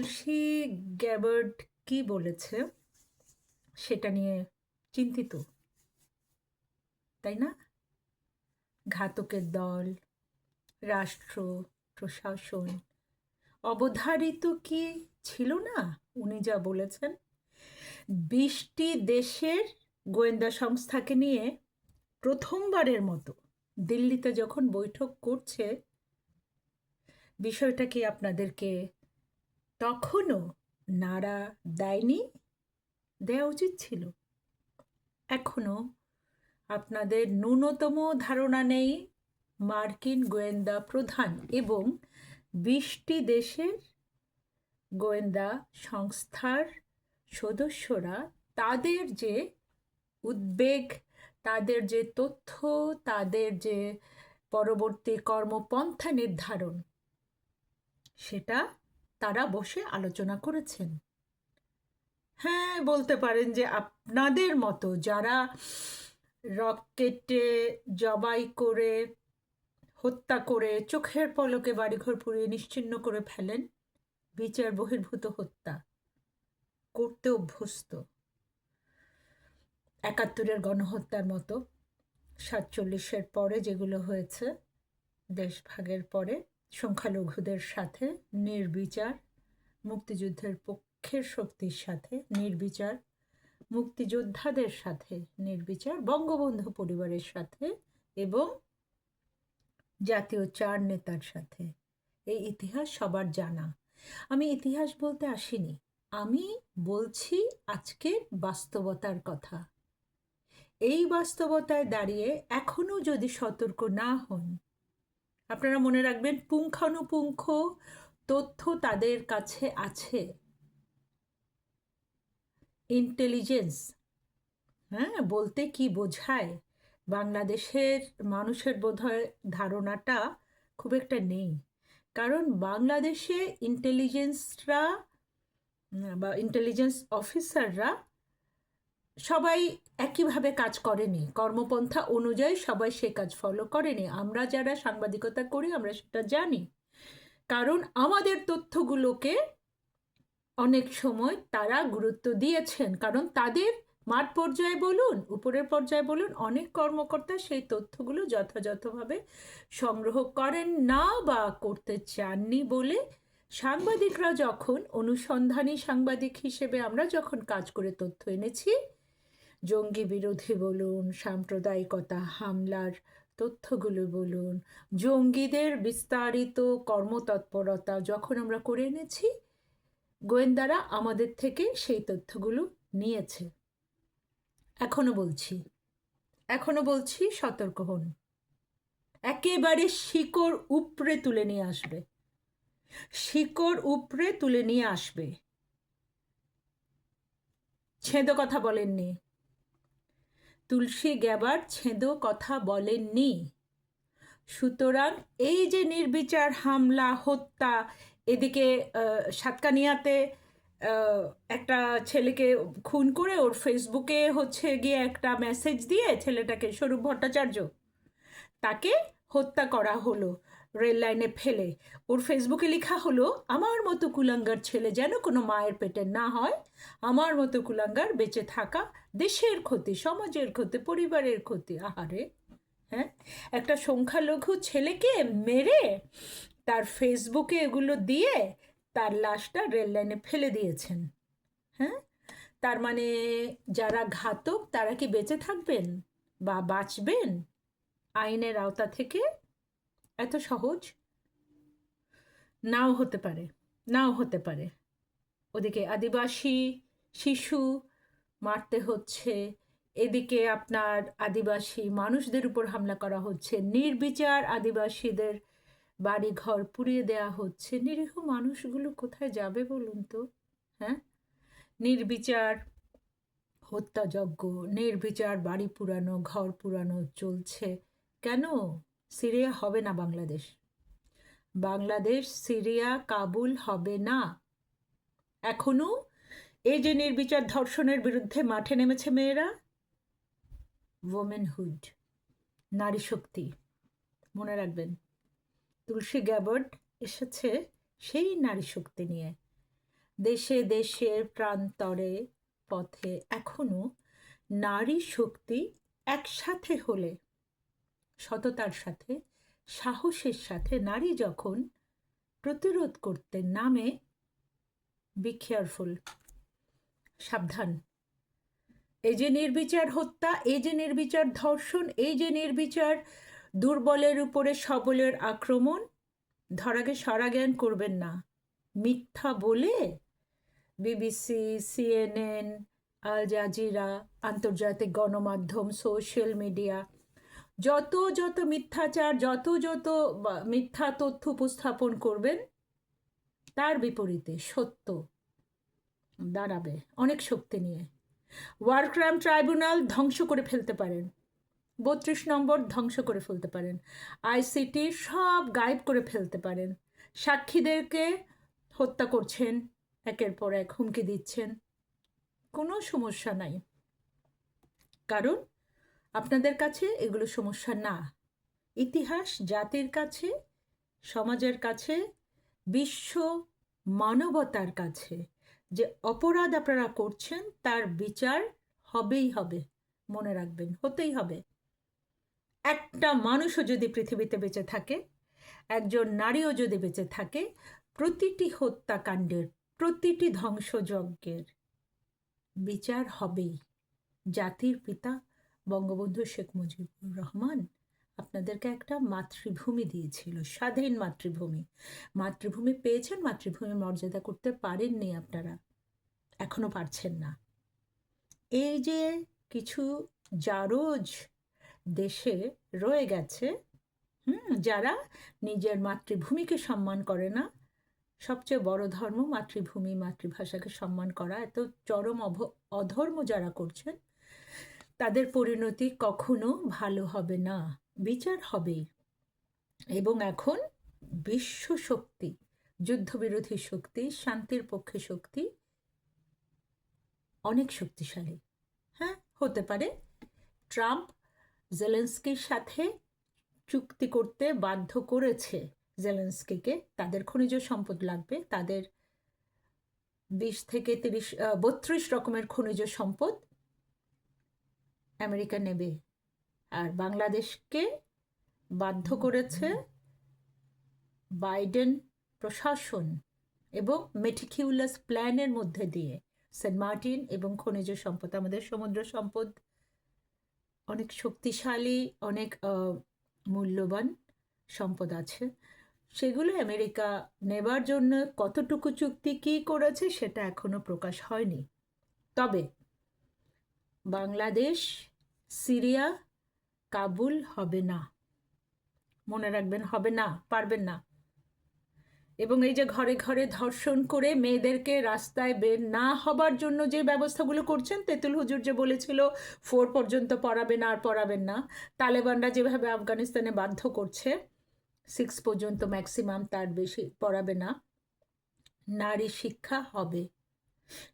তুলসী Gabbard কি বলেছে সেটা নিয়ে চিন্তিত, তাই না? ঘাতকের দল, রাষ্ট্র, প্রশাসন, অবধারিত কি ছিল না? উনি যা বলেছেন। বিশটি দেশের গোয়েন্দা সংস্থাকে নিয়ে প্রথমবারের মতো দিল্লিতে যখন বৈঠক করছে, বিষয়টা কি আপনাদেরকে তখনও নাড়া দেয়নি দেওয়া উচিত ছিল। এখনও আপনাদের ন্যূনতম ধারণা নেই মার্কিন গোয়েন্দা প্রধান এবং বিশটি দেশের গোয়েন্দা সংস্থার সদস্যরা তাদের যে উদ্বেগ, তাদের যে তথ্য, তাদের যে পরবর্তী কর্মপন্থা নির্ধারণ, সেটা তারা বসে আলোচনা করেছেন। হ্যাঁ বলতে পারেন যে আপনাদের মতো যারা রকেটে জবাই করে, হত্যা করে, চোখের পলকে বাড়িঘর পুড়িয়ে নিশ্চিন্ন করে ফেলেন, বিচার বহির্ভূত হত্যা করতে অভ্যস্ত। একাত্তরের গণহত্যার মতো সাতচল্লিশের পরে যেগুলো হয়েছে, দেশভাগের পরে সংখ্যালঘুদের সাথে নির্বিচার, মুক্তিযুদ্ধের পক্ষের শক্তির সাথে নির্বিচার, মুক্তিযোদ্ধাদের সাথে নির্বিচার, বঙ্গবন্ধু পরিবারের সাথে এবং জাতীয় চার নেতার সাথে। এই ইতিহাস সবার জানা। আমি ইতিহাস বলতে আসিনি। আমি বলছি আজকের বাস্তবতার কথা। এই বাস্তবতায় দাঁড়িয়ে এখনও যদি সতর্ক না হন আপনারা মনে রাখবেন, পুঙ্খানুপুঙ্খ তথ্য তাদের কাছে আছে। ইন্টেলিজেন্স হ্যাঁ বলতে কি বোঝায়? বাংলাদেশের মানুষের বোধহয় ধারণাটা খুব একটা নেই। কারণ বাংলাদেশে ইন্টেলিজেন্সরা বা ইন্টেলিজেন্স অফিসাররা সবাই একইভাবে কাজ করেনি। কর্মপন্থা অনুযায়ী সবাই সে কাজ ফলো করেনি। আমরা যারা সাংবাদিকতা করি, আমরা সেটা জানি। কারণ আমাদের তথ্যগুলোকে অনেক সময় তারা গুরুত্ব দিয়েছেন। কারণ তাদের মাঠ পর্যায়ে বলুন, উপরের পর্যায়ে বলুন, অনেক কর্মকর্তা সেই তথ্যগুলো যথাযথভাবে সংগ্রহ করেন না বা করতে চাননি বলে সাংবাদিকরা যখন অনুসন্ধানী সাংবাদিক হিসেবে আমরা যখন কাজ করে তথ্য এনেছি জঙ্গি বিরোধী বলুন, সাম্প্রদায়িকতা, হামলার তথ্যগুলো বলুন, জঙ্গিদের বিস্তারিত কর্মতৎপরতা যখন আমরা করে এনেছি, গোয়েন্দারা আমাদের থেকে সেই তথ্যগুলো নিয়েছে। এখনও বলছি এখনও বলছি, সতর্ক হন। একেবারে শিকড় উপড়ে তুলে নিয়ে আসবে। শিকড় উপড়ে তুলে নিয়ে আসবে। ছেঁদো কথা বলেননি। তুলসী গ্যাবার ছেঁদো কথা বলেননি। সুতরাং এই যে নির্বিচার হামলা, হত্যা, এদিকে সাতকানিয়াতে একটা ছেলেকে খুন করে ওর ফেসবুকে হচ্ছে গিয়ে একটা মেসেজ দিয়ে ছেলেটাকে স্বরূপ ভট্টাচার্য তাকে হত্যা করা হলো। রেল লাইনে ফেলে। ওর ফেসবুকে লেখা হলো, আমার মতো কুলাঙ্গার ছেলে যেন কোনো মায়ের পেটে না হয়। আমার মতো কুলাঙ্গার বেঁচে থাকা, দেশের ক্ষতি, সমাজের ক্ষতি, পরিবারের ক্ষতি। আহারে। হ্যাঁ? একটা সংখ্যালঘু ছেলেকে মেরে তার ফেসবুকে এগুলো দিয়ে তার লাশটা রেল লাইনে ফেলে দিয়েছেন। হ্যাঁ? তার মানে যারা ঘাতক, তারা কি বেঁচে থাকবেন বা বাঁচবেন? আইনের আওতা থেকে এত সহজ? নাও হতে পারে, নাও হতে পারে। ওদিকে আদিবাসী শিশু মারতে হচ্ছে, এদিকে আপনার আদিবাসী মানুষদের উপর হামলা করা হচ্ছে, নির্বিচার আদিবাসীদের বাড়ি ঘর পুড়িয়ে দেওয়া হচ্ছে। নিরীহ মানুষগুলো কোথায় যাবে বলুন তো? হ্যাঁ? নির্বিচার হত্যাযজ্ঞ, নির্বিচার বাড়ি পুরানো ঘর পুরানো চলছে। কেন? সিরিয়া হবে না বাংলাদেশ। বাংলাদেশ, সিরিয়া, কাবুল হবে না। এখনও এই যে নির্বিচার ধর্ষণের বিরুদ্ধে মাঠে নেমেছে মেয়েরা ওমেনহুড নারী শক্তি, মনে রাখবেন, তুলসী গ্যাবর্ড এসেছে সেই নারী শক্তি নিয়ে। দেশে, দেশের প্রান্তরে, পথে এখনও নারী শক্তি একসাথে হলে সততার সাথে, সাহসের সাথে নারী যখন প্রতিরোধ করতে নামে বি কেয়ারফুল সাবধান। এই যে নির্বিচার হত্যা, এই যে নির্বিচার ধর্ষণ, এই যে নির্বিচার দুর্বলের উপরে সবলের আক্রমণ, ধরাকে সরাজ্ঞান করবেন না। মিথ্যা বলে বিবিসি, সিএনএন, আল জাজিরা, আন্তর্জাতিক গণমাধ্যম, সোশ্যাল মিডিয়া যত যত মিথ্যাচার, যত যত মিথ্যা তথ্য উপস্থাপন করবেন, তার বিপরীতে সত্য দাঁড়াবে অনেক শক্তি নিয়ে। ওয়ার ক্রাইম ট্রাইব্যুনাল ধ্বংস করে ফেলতে পারেন। বত্রিশ নম্বর ধ্বংস করে ফেলতে পারেন। আইসিটি সব গায়েব করে ফেলতে পারেন। সাক্ষীদেরকে হত্যা করছেন, একের পর এক হুমকি দিচ্ছেন। কোনো সমস্যা নাই। কারণ আপনাদের কাছে এগুলো সমস্যা না। ইতিহাস, জাতির কাছে, সমাজের কাছে, বিশ্ব মানবতার কাছে। যে অপরাধ আপনারা করছেন, তার বিচার হবেই হবে, মনে রাখবেন, হতেই হবে। একটা মানুষও যদি পৃথিবীতে বেঁচে থাকে, একজন নারীও যদি বেঁচে থাকে, প্রতিটি হত্যাকাণ্ডের, প্রতিটি ধ্বংসযজ্ঞের বিচার হবেই। জাতির পিতা বঙ্গবন্ধু শেখ মুজিবুর রহমান আপনাদেরকে একটা মাতৃভূমি দিয়েছিল, স্বাধীন মাতৃভূমি। মাতৃভূমি পেয়েছেন মাতৃভূমি মর্যাদা করতে পারেননি আপনারা। এখনও পারছেন না। এই যে কিছু জারজ দেশে রয়ে গেছে, হুম, যারা নিজের মাতৃভূমিকে সম্মান করে না, সবচেয়ে বড় ধর্ম মাতৃভূমি, মাতৃভাষাকে সম্মান করা, এত চরম অধর্ম যারা করছেন তাদের পরিণতি কখনো ভালো হবে না, বিচার হবেই। এবং এখন বিশ্ব শক্তি, যুদ্ধবিরোধী শক্তি, শান্তির পক্ষে শক্তি অনেক শক্তিশালী। হ্যাঁ হতে পারে। ট্রাম্প জেলেন্সকির সাথে চুক্তি করতে বাধ্য করেছে জেলেন্সকিকে। তাদের খনিজ সম্পদ লাগবে, তাদের বিশ থেকে তিরিশ বত্রিশ রকমের খনিজ সম্পদ আমেরিকা নেবে। আর বাংলাদেশকে বাধ্য করেছে বাইডেন প্রশাসন এবং মেটিকিউলাস প্ল্যানের মধ্যে দিয়ে। সেন্ট মার্টিন এবং খনিজ সম্পদ, আমাদের সমুদ্র সম্পদ অনেক শক্তিশালী, অনেক মূল্যবান সম্পদ আছে। সেগুলো আমেরিকা নেবার জন্য কতটুকু চুক্তি কী করেছে সেটা এখনও প্রকাশ হয়নি। তবে বাংলাদেশ সিরিয়া কাবুল হবে না। মনে রাখবেন, হবে না, পারবেন না। এবং এই যে ঘরে ঘরে ধর্ষণ করে মেয়েদেরকে রাস্তায় বের না হবার জন্য যে ব্যবস্থাগুলো করছেন, তেঁতুল হুজুর যে বলেছিল, ফোর পর্যন্ত পড়াবেন আর পড়াবেন না। তালেবানরা যেভাবে আফগানিস্তানে বাধ্য করছে, সিক্স পর্যন্ত ম্যাক্সিমাম তার বেশি পড়াবে না। নারী শিক্ষা হবে।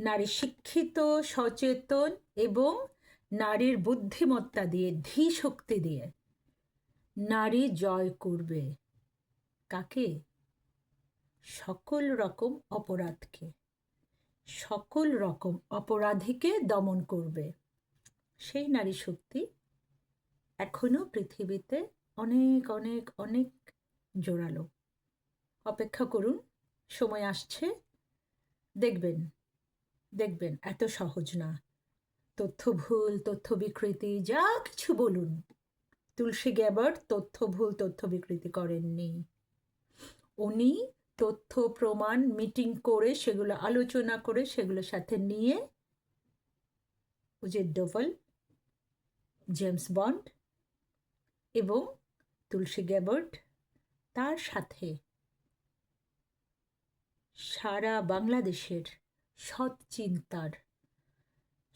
নারী শিক্ষিত, সচেতন এবং নারীর বুদ্ধিমত্তা দিয়ে ধী শক্তি দিয়ে। নারী জয় করবে কাকে? সকল রকম অপরাধকে। সকল রকম অপরাধীকে দমন করবে। সেই নারী শক্তি এখনও পৃথিবীতে অনেক অনেক অনেক জোরালো। অপেক্ষা করুন, সময় আসছে। দেখবেন দেখবেন, এত সহজ না। তথ্য ভুল তথ্য বিকৃতি যা কিছু বলুন। তুলসী গ্যাবার তথ্য ভুল তথ্য বিকৃতি করেননি। উনি তথ্য প্রমাণ, মিটিং করে সেগুলো আলোচনা করে সেগুলোর সাথে নিয়ে উজের ডোভাল, জেমস বন্ড এবং তুলসী গ্যাবার্ট তার সাথে সারা বাংলাদেশের সৎ চিন্তার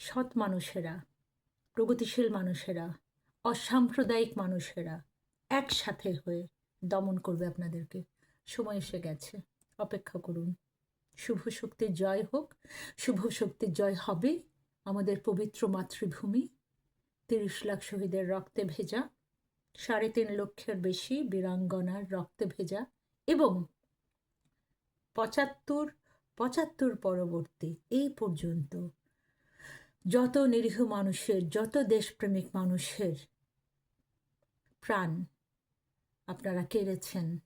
সৎ মানুষেরা, প্রগতিশীল মানুষেরা, অসাম্প্রদায়িক মানুষেরা একসাথে হয়ে দমন করবে আপনাদেরকে। সময় এসে গেছে, অপেক্ষা করুন। শুভ শক্তির জয় হোক, শুভ শক্তির জয় হবে আমাদের পবিত্র মাতৃভূমি। তিরিশ লাখ শহীদের রক্তে ভেজা, সাড়ে তিন লক্ষের বেশি বীরাঙ্গনার রক্তে ভেজা এবং পঁচাত্তর পঁচাত্তর পরবর্তী এই পর্যন্ত যত নিরীহ মানুষের, যত দেশপ্রেমিক মানুষের প্রাণ আপনারা কেড়েছেন,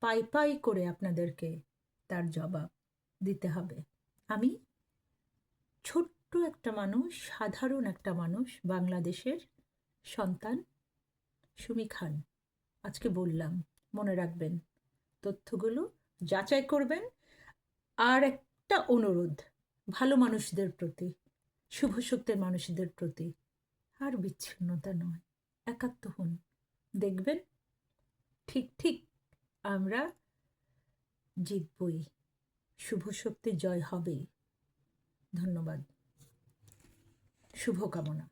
পাই পাই করে আপনাদেরকে তার জবাব দিতে হবে। আমি ছোট্ট একটা মানুষ, সাধারণ একটা মানুষ, বাংলাদেশের সন্তান সুমি খান। আজকে বললাম, মনে রাখবেন, তথ্যগুলো যাচাই করবেন। আর একটা অনুরোধ, ভালো মানুষদের প্রতি শুভ শক্তির মানুষদের প্রতি আর বিচ্ছিন্নতা নয়। একাত্ম হন। দেখবেন, ঠিক ঠিক আমরা জিতবই। শুভ শক্তি জয় হবেই। ধন্যবাদ। শুভকামনা